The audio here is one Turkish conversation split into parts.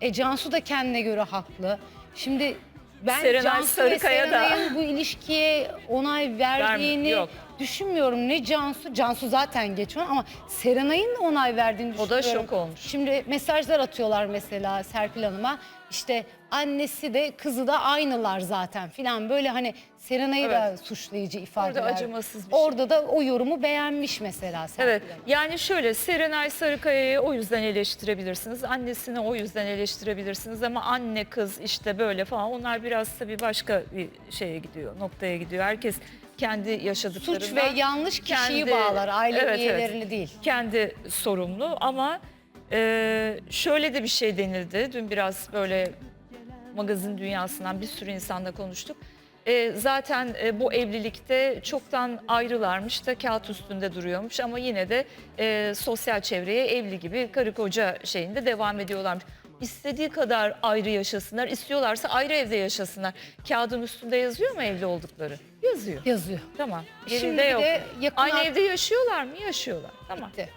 E Cansu da kendine göre haklı. Şimdi ben Serenay Cansu Sarıkaya ve da- Serenay'ın bu ilişkiye onay verdiğini yok. Düşünmüyorum. Ne Cansu, Cansu zaten geç ama Serenay'ın da onay verdiğini O da düşünüyorum. şok olmuş. Şimdi mesajlar atıyorlar mesela Serpil Hanım'a. İşte annesi de kızı da aynılar zaten filan böyle hani Serenay'ı da suçlayıcı ifadeler. acımasız bir şey. Orada da o yorumu beğenmiş mesela Serpil Evet Hanım. yani şöyle Serenay Sarıkaya'yı o yüzden eleştirebilirsiniz. Annesini o yüzden eleştirebilirsiniz ama anne kız işte böyle falan onlar biraz tabii başka bir şeye gidiyor noktaya gidiyor. Herkes kendi yaşadıklarından. Suç ve yanlış kişiyi kendi- bağlar, aile Evet, evet. üyelerini değil. kendi sorumlu ama e, şöyle de bir şey denildi. Dün biraz böyle magazin dünyasından bir sürü insanla konuştuk. E, zaten e, bu evlilikte çoktan ayrılarmış da kağıt üstünde duruyormuş ama yine de e, sosyal çevreye evli gibi karı koca şeyinde devam ediyorlarmış. İstediği kadar ayrı yaşasınlar, istiyorlarsa ayrı evde yaşasınlar. Kağıdın üstünde yazıyor mu evli oldukları? Yazıyor. Yazıyor. Tamam. Şimdi yok. de yakın Aynı ar- evde yaşıyorlar mı? Yaşıyorlar. Tamam. Bitti.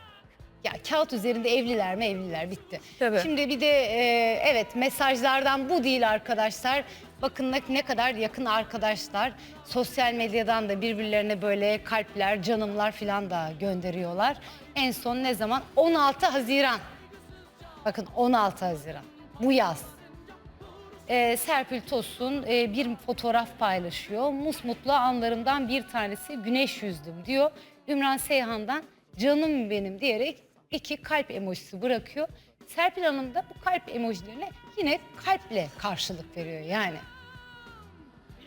Ya kağıt üzerinde evliler mi evliler bitti. Tabii. Şimdi bir de e, evet mesajlardan bu değil arkadaşlar. Bakın ne, ne kadar yakın arkadaşlar. Sosyal medyadan da birbirlerine böyle kalpler, canımlar falan da gönderiyorlar. En son ne zaman? 16 Haziran. Bakın 16 Haziran. Bu yaz. Ee, Serpil Tosun e, bir fotoğraf paylaşıyor. Musmutlu anlarımdan bir tanesi güneş yüzdüm diyor. Ümran Seyhan'dan canım benim diyerek iki kalp emojisi bırakıyor. Serpil Hanım da bu kalp emojilerine yine kalple karşılık veriyor yani.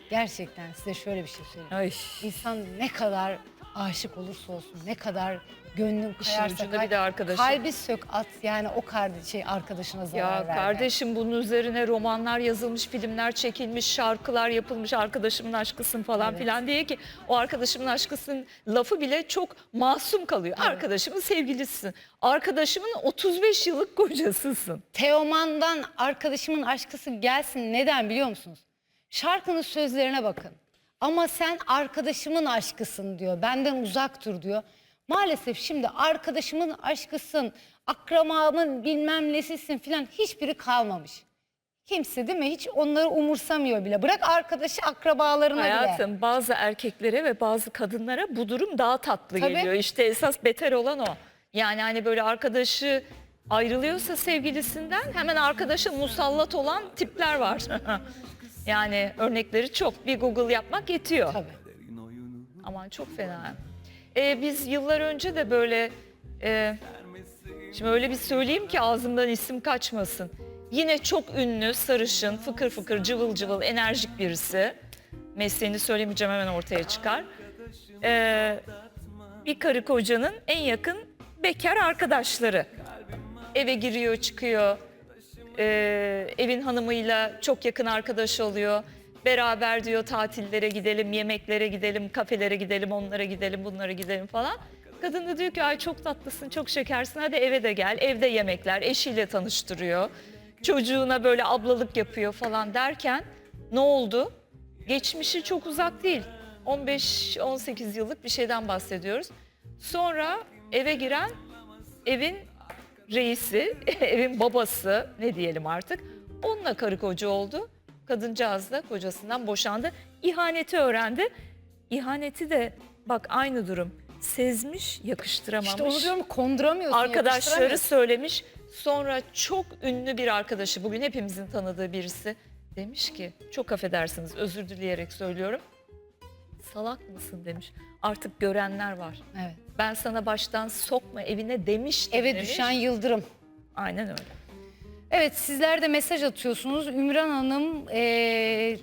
Gerçekten size şöyle bir şey söyleyeyim. Ay. İnsan ne kadar aşık olursa olsun, ne kadar gönlün İşin kayarsa ucunda bir de arkadaşı. kalbi sök at yani o kardeş, şey, arkadaşına zarar Ya verme. kardeşim bunun üzerine romanlar yazılmış, filmler çekilmiş, şarkılar yapılmış, arkadaşımın aşkısın falan Evet. filan diye ki o arkadaşımın aşkısın lafı bile çok masum kalıyor. Arkadaşımın sevgilisisin. Arkadaşımın 35 yıllık kocasısın. Teoman'dan arkadaşımın aşkısı gelsin neden biliyor musunuz? Şarkının sözlerine bakın. Ama sen arkadaşımın aşkısın diyor. Benden uzak dur diyor. Maalesef şimdi arkadaşımın aşkısın, akrabamın bilmem nesisin filan hiçbiri kalmamış. Kimse değil mi? Hiç onları umursamıyor bile. Bırak arkadaşı akrabalarına bile. Hayatım bazı erkeklere ve bazı kadınlara bu durum daha tatlı Tabii. geliyor. İşte esas beter olan o. Yani hani böyle arkadaşı ayrılıyorsa sevgilisinden hemen arkadaşa musallat olan tipler var. yani örnekleri çok. Bir Google yapmak yetiyor. Tabii. Aman çok fena. Ee, biz yıllar önce de böyle e, şimdi öyle bir söyleyeyim ki ağzımdan isim kaçmasın. Yine çok ünlü, sarışın, fıkır fıkır, cıvıl cıvıl, enerjik birisi. Mesleğini söylemeyeceğim hemen ortaya çıkar. Ee, bir karı kocanın en yakın bekar arkadaşları. Eve giriyor, çıkıyor. Ee, evin hanımıyla çok yakın arkadaş oluyor. Beraber diyor tatillere gidelim, yemeklere gidelim, kafelere gidelim, onlara gidelim, bunlara gidelim falan. Kadın da diyor ki ay çok tatlısın, çok şekersin hadi eve de gel. Evde yemekler, eşiyle tanıştırıyor. Çocuğuna böyle ablalık yapıyor falan derken ne oldu? Geçmişi çok uzak değil. 15-18 yıllık bir şeyden bahsediyoruz. Sonra eve giren evin reisi, evin babası ne diyelim artık onunla karı koca oldu. Kadıncağız da kocasından boşandı. İhaneti öğrendi. İhaneti de bak aynı durum. Sezmiş, yakıştıramamış. İşte onu diyorum konduramıyorsun. Arkadaşları söylemiş. Sonra çok ünlü bir arkadaşı, bugün hepimizin tanıdığı birisi demiş ki, çok affedersiniz özür dileyerek söylüyorum. Salak mısın demiş. Artık görenler var. Evet. Ben sana baştan sokma evine demiştim Eve demiş. düşen yıldırım. Aynen öyle. Evet sizler de mesaj atıyorsunuz. Ümran Hanım eee,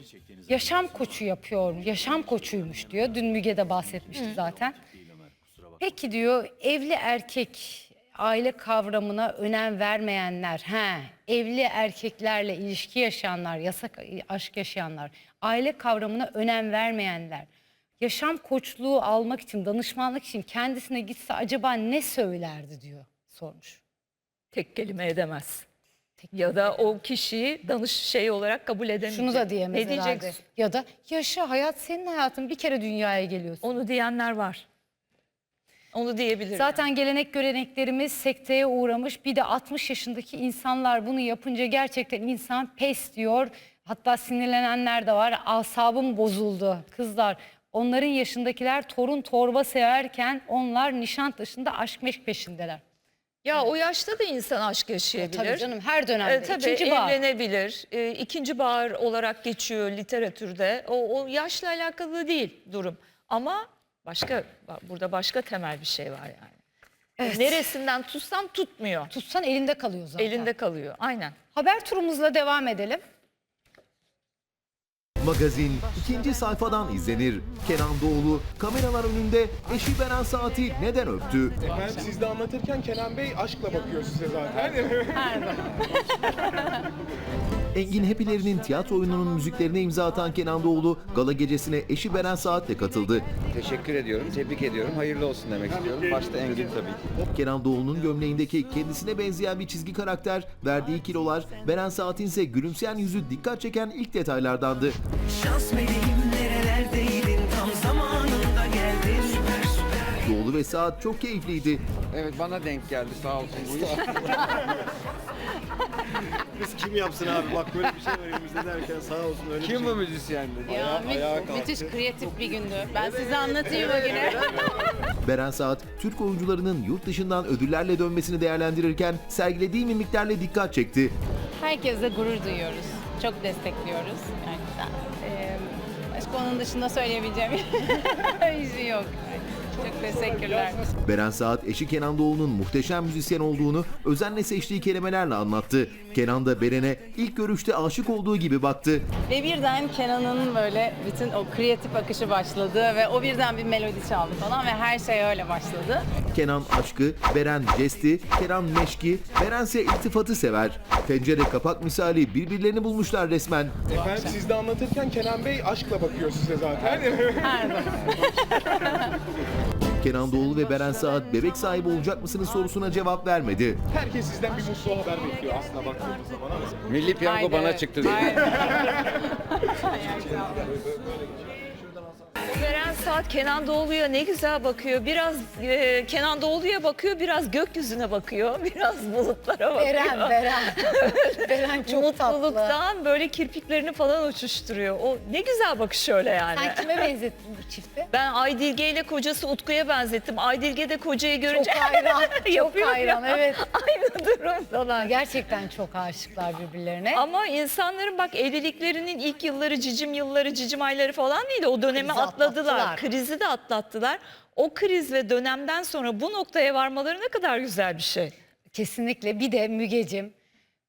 yaşam koçu yapıyor. Yaşam koçuymuş diyor. Dün Müge de bahsetmişti zaten. Peki diyor evli erkek aile kavramına önem vermeyenler, he, evli erkeklerle ilişki yaşayanlar, yasak aşk yaşayanlar, aile kavramına önem vermeyenler, yaşam koçluğu almak için, danışmanlık için kendisine gitse acaba ne söylerdi diyor sormuş. Tek kelime edemez. Ya da o kişiyi danış şey olarak kabul edemeyecek. Şunu da diyemez Ne herhalde. diyeceksin? Ya da yaşa hayat senin hayatın bir kere dünyaya geliyorsun. Onu diyenler var. Onu diyebilirim. Zaten gelenek göreneklerimiz sekteye uğramış. Bir de 60 yaşındaki insanlar bunu yapınca gerçekten insan pes diyor. Hatta sinirlenenler de var. Asabım bozuldu kızlar. Onların yaşındakiler torun torba severken onlar Nişantaşı'nda aşk meşk peşindeler. Ya o yaşta da insan aşk yaşayabilir. Tabii canım her dönemde. E, tabii İkinci bahar. evlenebilir. E, ikinci bahar olarak geçiyor literatürde. O, o yaşla alakalı değil durum. Ama başka burada başka temel bir şey var yani. Evet. Neresinden tutsan tutmuyor. Tutsan elinde kalıyor zaten. Elinde kalıyor. Aynen. Haber turumuzla devam edelim. Magazin ikinci sayfadan izlenir. Kenan Doğulu kameralar önünde eşi Beren Saat'i neden öptü? Efendim siz de anlatırken Kenan Bey aşkla bakıyor size zaten. Engin Hepilerinin tiyatro oyununun müziklerine imza atan Kenan Doğulu gala gecesine eşi Beren Saat'le katıldı. Teşekkür ediyorum, tebrik ediyorum. Hayırlı olsun demek istiyorum. Başta Engin tabii ki. Kenan Doğulu'nun gömleğindeki kendisine benzeyen bir çizgi karakter, verdiği kilolar, Beren Saat'in ise gülümseyen yüzü dikkat çeken ilk detaylardandı. Şans meleğim nerelerdeydin tam zamanında geldin Süper süper Doğulu ve Saat çok keyifliydi. Evet bana denk geldi sağ olsun bu iş. Biz kim yapsın abi bak böyle bir şey var elimizde derken sağ olsun öyle bir Kim şey. bu müzisyen dedi. Ayağa, ayağa kalktı. Müthiş kreatif bir gündü. Ben size anlatayım o günü. Beren Saat, Türk oyuncularının yurt dışından ödüllerle dönmesini değerlendirirken sergilediği mimiklerle dikkat çekti. Herkesle gurur duyuyoruz. Çok destekliyoruz gerçekten. Ee, başka onun dışında söyleyebileceğim bir şey yok. Çok teşekkürler. Beren Saat eşi Kenan Doğulu'nun muhteşem müzisyen olduğunu özenle seçtiği kelimelerle anlattı. Kenan da Beren'e ilk görüşte aşık olduğu gibi baktı. Ve birden Kenan'ın böyle bütün o kreatif akışı başladı ve o birden bir melodi çaldı falan ve her şey öyle başladı. Kenan aşkı, Beren jesti, Kenan meşki, Beren ise iltifatı sever. Tencere kapak misali birbirlerini bulmuşlar resmen. Efendim siz de anlatırken Kenan Bey aşkla bakıyor size zaten. Kenan Doğulu ve Beren Saat bebek sahibi olacak mısınız sorusuna cevap vermedi. Herkes sizden bir mutlu haber bekliyor aslında baktığımız zaman ama. Milli piyango Haydi, bana çıktı diye. Beren Saat Kenan Doğulu'ya ne güzel bakıyor. Biraz e, Kenan Doğulu'ya bakıyor, biraz gökyüzüne bakıyor, biraz bulutlara bakıyor. Beren, Beren. Beren çok tatlı. Mutluluktan böyle kirpiklerini falan uçuşturuyor. O ne güzel bakış öyle yani. Sen kime benzettin bu çifti? Ben Aydilge ile kocası Utku'ya benzettim. Aydilge de kocayı Çok görünce hayran, çok Yapıyor ya. hayran evet. aynı durumdalar. Gerçekten çok aşıklar birbirlerine. Ama insanların bak evliliklerinin ilk yılları, cicim yılları, cicim ayları falan değil. O dönemi atladılar. Atlattılar. Krizi de atlattılar. O kriz ve dönemden sonra bu noktaya varmaları ne kadar güzel bir şey. Kesinlikle. Bir de Mügecim,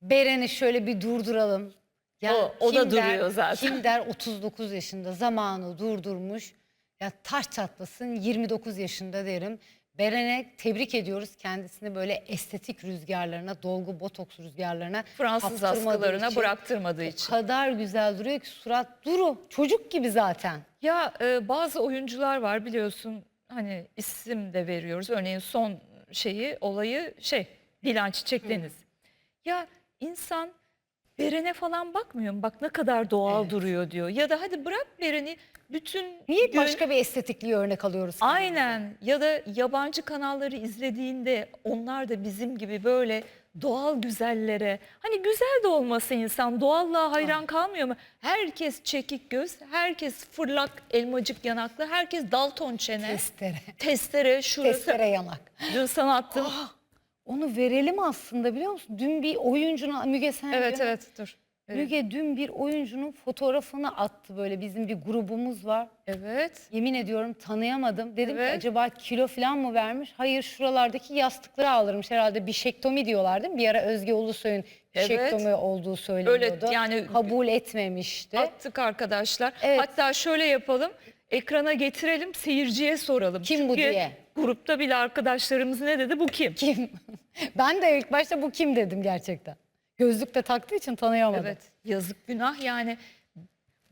Beren'i şöyle bir durduralım. Ya O- o da der- duruyor zaten. Kim der 39 yaşında zamanı durdurmuş. Ya taş çatlasın 29 yaşında derim. Beren'e tebrik ediyoruz. Kendisini böyle estetik rüzgarlarına, dolgu botoks rüzgarlarına Fransız kaptırmadığı askılarına için bıraktırmadığı O için. kadar güzel duruyor ki surat duru. Çocuk gibi zaten. Ya e, bazı oyuncular var biliyorsun hani isim de veriyoruz. Örneğin son şeyi olayı şey Dilan Çiçek Deniz. Ya insan Beren'e falan bakmıyor mu? Bak ne kadar doğal duruyor diyor. Ya da hadi bırak Beren'i bütün Niye gün- başka bir estetikliği örnek alıyoruz? Aynen ya da yabancı kanalları izlediğinde onlar da bizim gibi böyle doğal güzellere hani güzel de olması insan doğallığa hayran kalmıyor mu? Herkes çekik göz, herkes fırlak elmacık yanaklı, herkes Dalton çene, Testere. testere şurası. Testere yanak. Dün sana attım. Onu verelim aslında biliyor musun? Dün bir oyuncunun Müge sen evet dün- evet dur. Evet. Müge dün bir oyuncunun fotoğrafını attı böyle bizim bir grubumuz var. Evet. Yemin ediyorum tanıyamadım. Dedim ki Evet. acaba kilo falan mı vermiş? Hayır şuralardaki yastıkları aldırmış herhalde bişektomi diyorlar değil mi? Bir ara Özge Ulusoy'un Evet. bişektomi olduğu söyleniyordu. yani- Kabul etmemişti. Attık arkadaşlar. Evet. Hatta şöyle yapalım. Ekrana getirelim, seyirciye soralım. Kim bu Çünkü diye. Grupta bile arkadaşlarımız ne dedi? Bu kim? Kim? Ben de ilk başta bu kim dedim gerçekten. Gözlük de taktığı için tanıyamadım. Evet yazık günah yani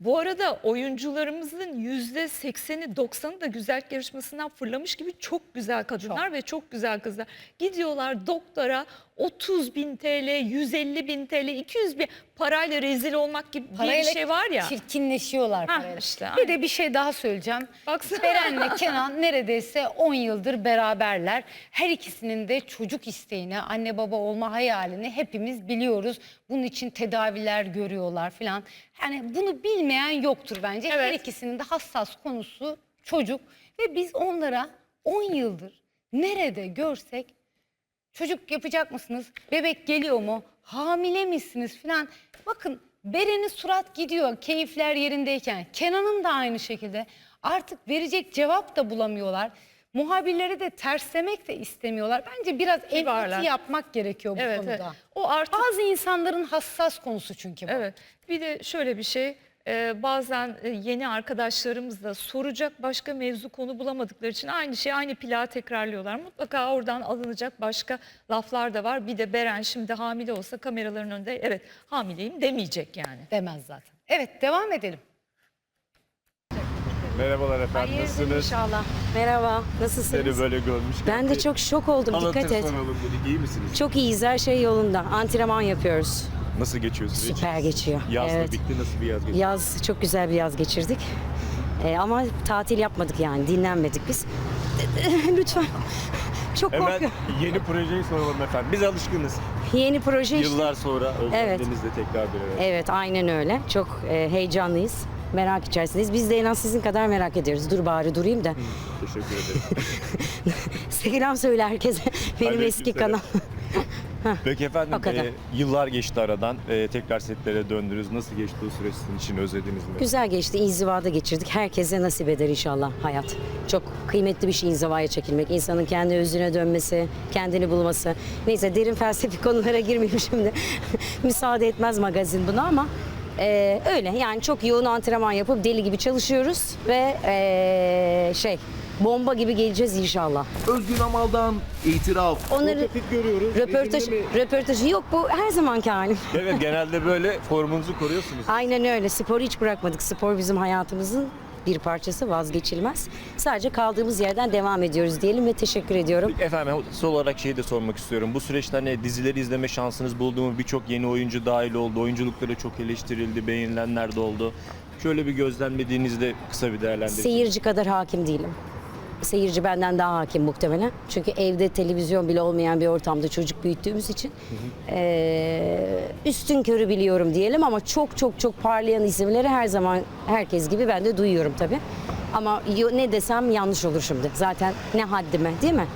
Bu arada oyuncularımızın yüzde sekseni 90'ı da güzellik yarışmasından fırlamış gibi çok güzel kadınlar ve çok güzel kızlar. Gidiyorlar doktora 30 bin TL, 150 bin TL, 200 bin parayla rezil olmak gibi bir şey var ya. Çirkinleşiyorlar Hah, parayla. işte, bir de bir şey daha söyleyeceğim. Baksana. Beren'le Kenan neredeyse 10 yıldır beraberler. Her ikisinin de çocuk isteğini, anne baba olma hayalini hepimiz biliyoruz. Bunun için tedaviler görüyorlar falan. Yani bunu bilmeyen yoktur bence. Her Evet. ikisinin de hassas konusu çocuk. Ve biz onlara 10 yıldır nerede görsek Çocuk yapacak mısınız? Bebek geliyor mu? Hamile misiniz falan. Bakın Beren'in surat gidiyor keyifler yerindeyken. Kenan'ın da aynı şekilde. Artık verecek cevap da bulamıyorlar. Muhabirleri de terslemek de istemiyorlar. Bence biraz Kibarlar. empati yapmak gerekiyor bu Evet, konuda. evet. O artık Bazı insanların hassas konusu çünkü bu. Evet. Bir de şöyle bir şey. E, bazen e, yeni arkadaşlarımız da soracak başka mevzu konu bulamadıkları için aynı şeyi aynı plağı tekrarlıyorlar. Mutlaka oradan alınacak başka laflar da var. Bir de Beren şimdi hamile olsa kameraların önünde evet hamileyim demeyecek yani. Demez zaten. Evet devam edelim. Merhabalar efendim, nasılsınız? İnşallah. Merhaba, Seni nasılsınız? böyle görmüşken. Ben de çok şok oldum, dikkat et. soralım dedik, iyi misiniz? Çok iyiyiz, her şey yolunda. Antrenman yapıyoruz. Nasıl geçiyor süreç? Süper geçiyor. Yaz da evet. bitti, nasıl bir yaz geçti? Yaz, çok güzel bir yaz geçirdik. Ee, ama tatil yapmadık yani, dinlenmedik biz. Lütfen. Çok Hemen korkuyorum. yeni projeyi soralım efendim. Biz alışkınız. Yeni proje işte. Yıllar sonra özlemdenizle tekrar bir araya. Evet, aynen öyle. Çok e, heyecanlıyız. Merak içerisindeyiz. Biz de en az sizin kadar merak ediyoruz. Dur bari durayım da. Teşekkür ederim. Selam söyle herkese. Benim eski Aleykümselam. kanal. Peki efendim, O kadar. e, yıllar geçti aradan. E, tekrar setlere döndünüz. Nasıl geçti o süreç sizin için? Özlediniz mi? Güzel geçti. İnzivada geçirdik. Herkese nasip eder inşallah hayat. Çok kıymetli bir şey inzivaya çekilmek. İnsanın kendi özüne dönmesi, kendini bulması. Neyse derin felsefi konulara girmeyeyim şimdi. Müsaade etmez magazin buna ama e, öyle. Yani çok yoğun antrenman yapıp deli gibi çalışıyoruz ve e, şey bomba gibi geleceğiz inşallah. Özgün Amal'dan itiraf. Onları Fit görüyoruz. röportaj, mi? röportajı yok bu her zamanki halim. Evet, genelde böyle formunuzu koruyorsunuz. Aynen öyle. Sporu hiç bırakmadık. Spor bizim hayatımızın bir parçası vazgeçilmez. Sadece kaldığımız yerden devam ediyoruz diyelim ve teşekkür ediyorum. Efendim son olarak şeyi de sormak istiyorum. Bu süreçte hani dizileri izleme şansınız buldu mu? Birçok yeni oyuncu dahil oldu. Oyunculukları çok eleştirildi. Beğenilenler de oldu. Şöyle bir gözlemlediğinizde kısa bir değerlendirin. Seyirci kadar hakim değilim. Seyirci benden daha hakim muhtemelen. Çünkü evde televizyon bile olmayan bir ortamda çocuk büyüttüğümüz için eee, üstün körü biliyorum diyelim ama çok çok çok parlayan isimleri her zaman herkes gibi ben de duyuyorum tabii. Ama ne desem yanlış olur şimdi. Zaten ne haddime değil mi?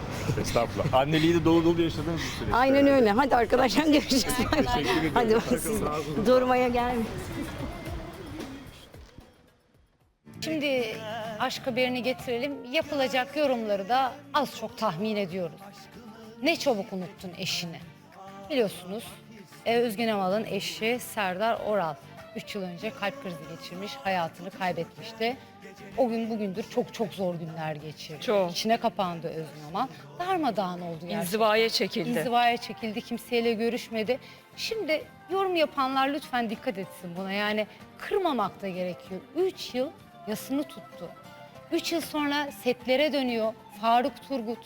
Estağfurullah. Anneliği de dolu dolu yaşadığınız bir süreç. Aynen öyle. Hadi arkadaşlar görüşürüz. Hadi siz durmaya gelmeyin. Şimdi aşk haberini getirelim. Yapılacak yorumları da az çok tahmin ediyoruz. Ne çabuk unuttun eşini. Biliyorsunuz e, Özgen Amal'ın eşi Serdar Oral 3 yıl önce kalp krizi geçirmiş, hayatını kaybetmişti. O gün bugündür çok çok zor günler geçirdi. Çok. İçine kapandı Özgen Amal. Darmadağın oldu gerçekten. İnzivaya çekildi. İnzivaya çekildi, kimseyle görüşmedi. Şimdi yorum yapanlar lütfen dikkat etsin buna. Yani kırmamak da gerekiyor. Üç yıl yasını tuttu. Üç yıl sonra setlere dönüyor. Faruk Turgut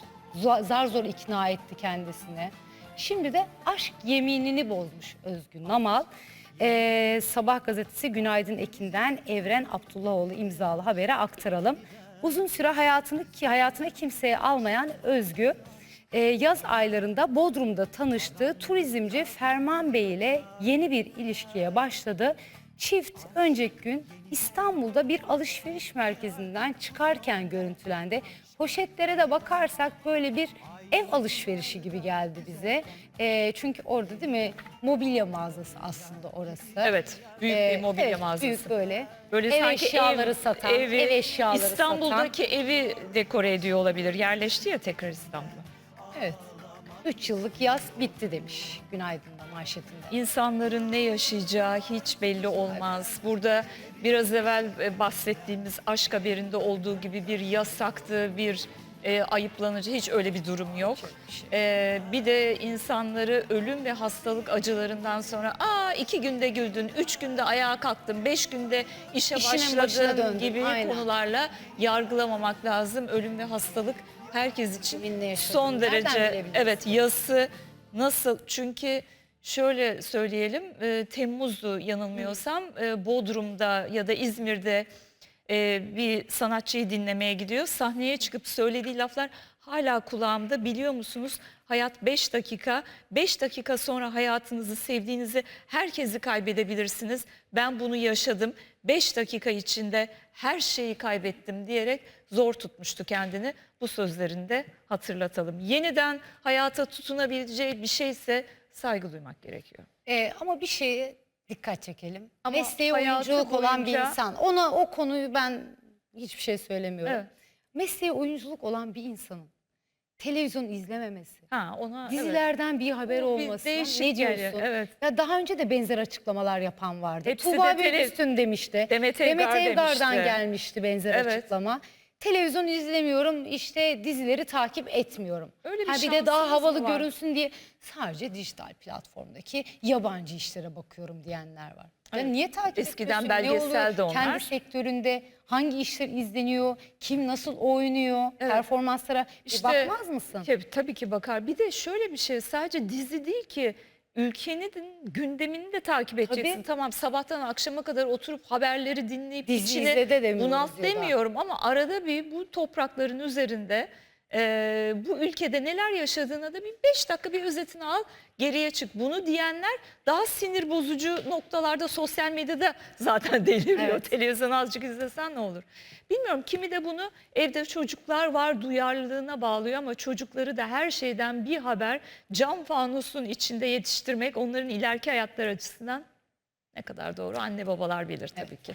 zar zor ikna etti kendisine. Şimdi de aşk yeminini bozmuş Özgün Namal. Ee, Sabah gazetesi Günaydın Ekin'den Evren Abdullahoğlu imzalı habere aktaralım. Uzun süre hayatını ki hayatına kimseye almayan Özgü ee, yaz aylarında Bodrum'da tanıştığı turizmci Ferman Bey ile yeni bir ilişkiye başladı. Çift önceki gün İstanbul'da bir alışveriş merkezinden çıkarken görüntülendi. Poşetlere de bakarsak böyle bir ev alışverişi gibi geldi bize. Ee, çünkü orada değil mi mobilya mağazası aslında orası. Evet, büyük bir Ee, mobilya evet, mağazası. Büyük böyle. Böyle ev sanki eşyaları ev, satan, evi, ev eşyaları satan. İstanbul'daki evi dekore ediyor olabilir. Yerleşti ya tekrar İstanbul'a. Evet. Üç yıllık yaz bitti demiş Günaydın'da manşetinde. İnsanların ne yaşayacağı hiç belli olmaz. Burada biraz evvel e, bahsettiğimiz aşk haberinde olduğu gibi bir yasaktı, bir e, ayıplanıcı hiç öyle bir durum yok. E, bir de insanları ölüm ve hastalık acılarından sonra aa iki günde güldün, üç günde ayağa kalktın, beş günde işe İşinin başladın gibi aynen. konularla yargılamamak lazım. Ölüm ve hastalık herkes için son derece evet yası nasıl çünkü şöyle söyleyelim e, Temmuz'du yanılmıyorsam e, Bodrum'da ya da İzmir'de e, bir sanatçıyı dinlemeye gidiyor. Sahneye çıkıp söylediği laflar hala kulağımda biliyor musunuz? Hayat 5 dakika. 5 dakika sonra hayatınızı sevdiğinizi herkesi kaybedebilirsiniz. Ben bunu yaşadım. 5 dakika içinde her şeyi kaybettim diyerek zor tutmuştu kendini. Bu sözlerini de hatırlatalım. Yeniden hayata tutunabileceği bir şeyse saygı duymak gerekiyor. Ee, ama bir şeye dikkat çekelim. Ama Mesleği oyunculuk olan bir boyunca- insan. Ona o konuyu ben hiçbir şey söylemiyorum. Evet. Mesleği oyunculuk olan bir insanın televizyon izlememesi, Ha ona evet. dizilerden bir haber bir olması. değişik Ne diyorsun? evet. Ya daha önce de benzer açıklamalar yapan vardı. Hepsi Tuğba de tele- Büyüküstün demişti. Demet Evgar Evgar'dan demişti. gelmişti benzer Evet. açıklama. Televizyon izlemiyorum, işte dizileri takip etmiyorum. Öyle bir ha bir de daha havalı var? görünsün diye sadece dijital platformdaki yabancı işlere bakıyorum diyenler var. Ya Evet. niye takip Eskiden belgesel de onlar. Kendi sektöründe hangi işler izleniyor, kim nasıl oynuyor, Evet. performanslara İşte- bakmaz mısın? Tabii, tabii ki bakar. Bir de şöyle bir şey sadece dizi değil ki ülkenin gündemini de takip edeceksin. Tabii. Tamam sabahtan akşama kadar oturup haberleri dinleyip Dizi içine de bunalt demiyorum ama arada bir bu toprakların üzerinde e, bu ülkede neler yaşadığına da bir beş dakika bir özetini al geriye çık. Bunu diyenler daha sinir bozucu noktalarda sosyal medyada zaten deliriyor. Evet. Televizyon azıcık izlesen ne olur? Bilmiyorum kimi de bunu evde çocuklar var duyarlılığına bağlıyor ama çocukları da her şeyden bir haber cam fanusun içinde yetiştirmek onların ileriki hayatları açısından ne kadar doğru anne babalar bilir tabii ki.